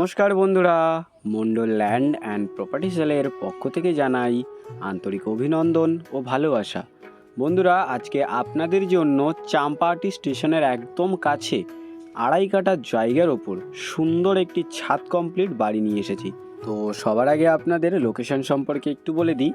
নমস্কার বন্ধুরা Mondal land and property সেলের পক্ষ থেকে জানাই আন্তরিক অভিনন্দন ও ভালোবাসা। বন্ধুরা, আজকে আপনাদের জন্য চাম্পাহাটি স্টেশনের একদম কাছে আড়াই কাটা জায়গার ওপর সুন্দর একটি ছাদ কমপ্লিট বাড়ি নিয়ে এসেছি। তো সবার আগে আপনাদের লোকেশন সম্পর্কে একটু বলে দিই।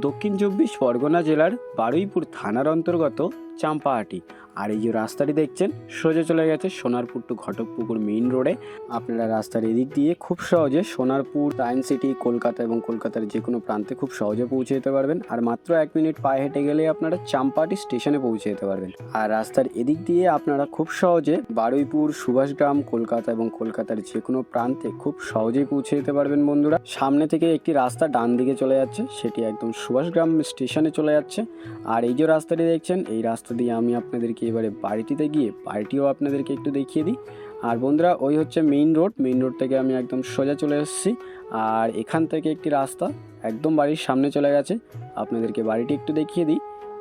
দক্ষিণ চব্বিশ পরগনা জেলার বারুইপুর থানার অন্তর্গত চাম্পাহাটি। আর এই যে রাস্তাটি দেখছেন, সোজা চলে গেছে সোনারপুর টু ঘটকপুকুর মেইন রোডে আপনারা রাস্তার এদিক দিয়ে খুব সহজে সোনারপুর সায়েন্স সিটি কলকাতা এবং কলকাতার যে কোনো প্রান্তে খুব সহজে পৌঁছে যেতে পারবেন। আর মাত্র এক মিনিট পায়ে হেঁটে গেলে আপনারা চাম্পাহাটি স্টেশনে পৌঁছে যেতে পারবেন। আর রাস্তার এদিক দিয়ে আপনারা খুব সহজে বারুইপুর, সুভাষগ্রাম, কলকাতা এবং কলকাতার যে কোনো প্রান্তে খুব সহজেই পৌঁছে যেতে পারবেন বন্ধুরা। সামনে থেকে একটি রাস্তা ডান দিকে চলে যাচ্ছে, সেটি একদম সুভাষগ্রাম স্টেশনে চলে যাচ্ছে। আর এই যে রাস্তাটি দেখছেন, এই রাস্তা দিয়ে আমি আপনাদেরকে এবারে বাড়িটিতে গিয়ে, বাড়িটিও আপনাদেরকে একটু দেখিয়ে দিই। আর বন্ধুরা, ওই হচ্ছে মেইন রোড মেইন রোড থেকে আমি একদম সোজা চলে এসেছি। আর এখান থেকে একটি রাস্তা একদম বাড়ির সামনে চলে গেছে। আপনাদেরকে বাড়িটি একটু দেখিয়ে দিই।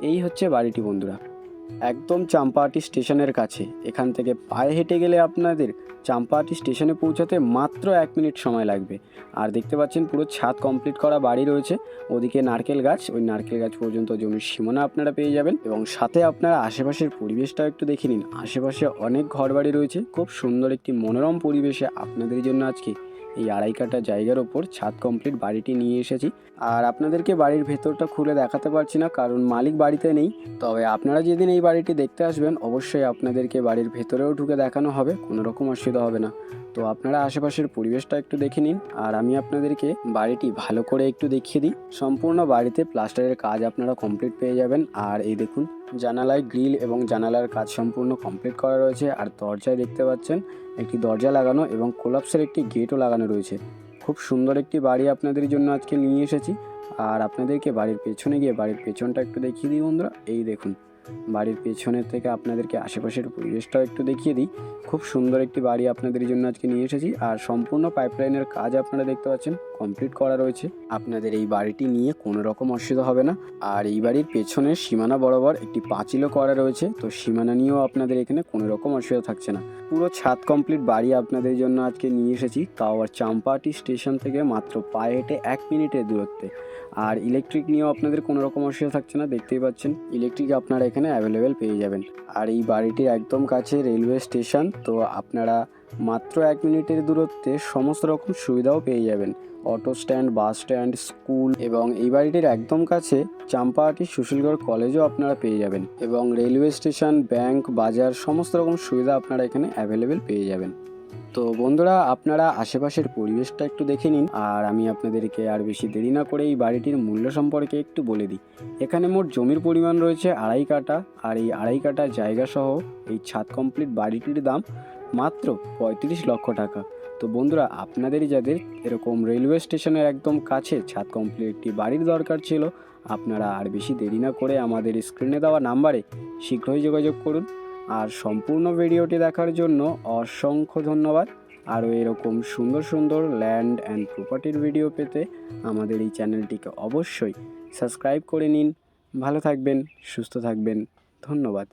এই হচ্ছে বাড়িটি, বন্ধুরা। একদম চাম্পাহাটি স্টেশনের কাছে। এখান থেকে পায়ে হেঁটে গেলে আপনাদের চাম্পাহাটি স্টেশনে পৌঁছাতে মাত্র এক মিনিট সময় লাগবে। আর দেখতে পাচ্ছেন পুরো ছাদ কমপ্লিট করা বাড়ি রয়েছে। ওদিকে নারকেল গাছ, ওই নারকেল গাছ পর্যন্ত জমির সীমানা আপনারা পেয়ে যাবেন এবং সাথে আপনারা আশেপাশের পরিবেশটাও একটু দেখে নিন। আশেপাশে অনেক ঘরবাড়ি রয়েছে। খুব সুন্দর একটি মনোরম পরিবেশে আপনাদের জন্য আজকে এই আড়াই কাটা জায়গার ওপর ছাদ কমপ্লিট বাড়িটি নিয়ে এসেছি। আর আপনাদেরকে বাড়ির ভেতরটা খুলে দেখাতে পারছি না, কারণ মালিক বাড়িতে নেই। তবে আপনারা যেদিন এই বাড়িটি দেখতে আসবেন, অবশ্যই আপনাদেরকে বাড়ির ভেতরেও ঢুকে দেখানো হবে কোনো রকম অসুবিধা হবে না। তো আপনারা আশেপাশের পরিবেশটা একটু দেখে নিন, আর আমি আপনাদেরকে বাড়িটি ভালো করে একটু দেখিয়ে দিই। সম্পূর্ণ বাড়িতে প্লাস্টারের কাজ আপনারা কমপ্লিট পেয়ে যাবেন। আর এই দেখুন জানালায় গ্রিল এবং জানালার কাজ সম্পূর্ণ কমপ্লিট করা রয়েছে। আর দরজায় দেখতে পাচ্ছেন একটি দরজা লাগানো এবং কোলাপসের একটি গেটও লাগানো রয়েছে। খুব সুন্দর একটি বাড়ি আপনাদের জন্য আজকে নিয়ে এসেছি। আর আপনাদেরকে বাড়ির পেছনে গিয়ে বাড়ির পেছনটা একটু দেখিয়ে দিই বন্ধুরা। এই দেখুন, বাড়ির পেছনের থেকে আপনাদেরকে আশেপাশের পরিবেশটাও একটু দেখিয়ে দিই। খুব সুন্দর একটি বাড়ি আপনাদের জন্য আজকে নিয়ে এসেছি। আর সম্পূর্ণ পাইপলাইনের কাজ আপনারা দেখতে পাচ্ছেন। কমপ্লিট করা রয়েছে। আপনাদের এই বাড়িটি নিয়ে কোনো রকম অসুবিধা হবে না। আর এই বাড়ির পেছনের সীমানা বরাবর একটি পাঁচিলও করা রয়েছে। তো সীমানা নিয়েও আপনাদের এখানে কোনো রকম অসুবিধা থাকছে না। পুরো ছাদ কমপ্লিট বাড়ি আপনাদের জন্য আজকে নিয়ে এসেছি। তাও আর চাম্পাহাটি স্টেশন থেকে মাত্র পায়ে হেঁটে এক মিনিটের দূরত্বে। আর ইলেকট্রিক নিয়েও আপনাদের কোনো রকম অসুবিধা থাকছে না, দেখতেই পাচ্ছেন। ইলেকট্রিক আপনারা এখানে অ্যাভেলেবেল পেয়ে যাবেন। আর এই বাড়িটির একদম কাছে রেলওয়ে স্টেশন তো আপনারা মাত্র এক মিনিটের দূরত্বে সমস্ত রকম সুবিধাও পেয়ে যাবেন। Auto stand, bus stand, school এবং এই বাড়িটির একদম কাছে চাম্পাহাটি সুশীলগড় কলেজও আপনারা পেয়ে যাবেন এবং রেলওয়ে স্টেশন, ব্যাংক, বাজার সমস্ত রকম সুবিধা আপনারা এখানে অ্যাভেলেবেল পেয়ে যাবেন। তো বন্ধুরা, আপনারা আশেপাশের পরিবেশটা একটু দেখে নিন আর আমি আপনাদেরকে আর বেশি দেরি না করে এই বাড়িটির মূল্য সম্পর্কে একটু বলে দিই। এখানে মোট জমির পরিমাণ রয়েছে আড়াই কাটা আর এই আড়াই কাটা জায়গা সহ এই ছাদ কমপ্লিট বাড়িটির দাম মাত্র পঁয়ত্রিশ লক্ষ টাকা। তো বন্ধুরা, আপনাদেরই যাদের এরকম রেলওয়ে স্টেশনের একদম কাছে ছাদ কমপ্লিট একটি বাড়ির দরকার ছিল, আপনারা আর বেশি দেরি না করে আমাদের স্ক্রিনে দেওয়া নাম্বারে শীঘ্রই যোগাযোগ করুন। আর সম্পূর্ণ ভিডিওটি দেখার জন্য অসংখ্য ধন্যবাদ। আরও এরকম সুন্দর সুন্দর ল্যান্ড অ্যান্ড প্রপার্টির ভিডিও পেতে আমাদের এই চ্যানেলটিকে অবশ্যই সাবস্ক্রাইব করে নিন। ভালো থাকবেন, সুস্থ থাকবেন। ধন্যবাদ।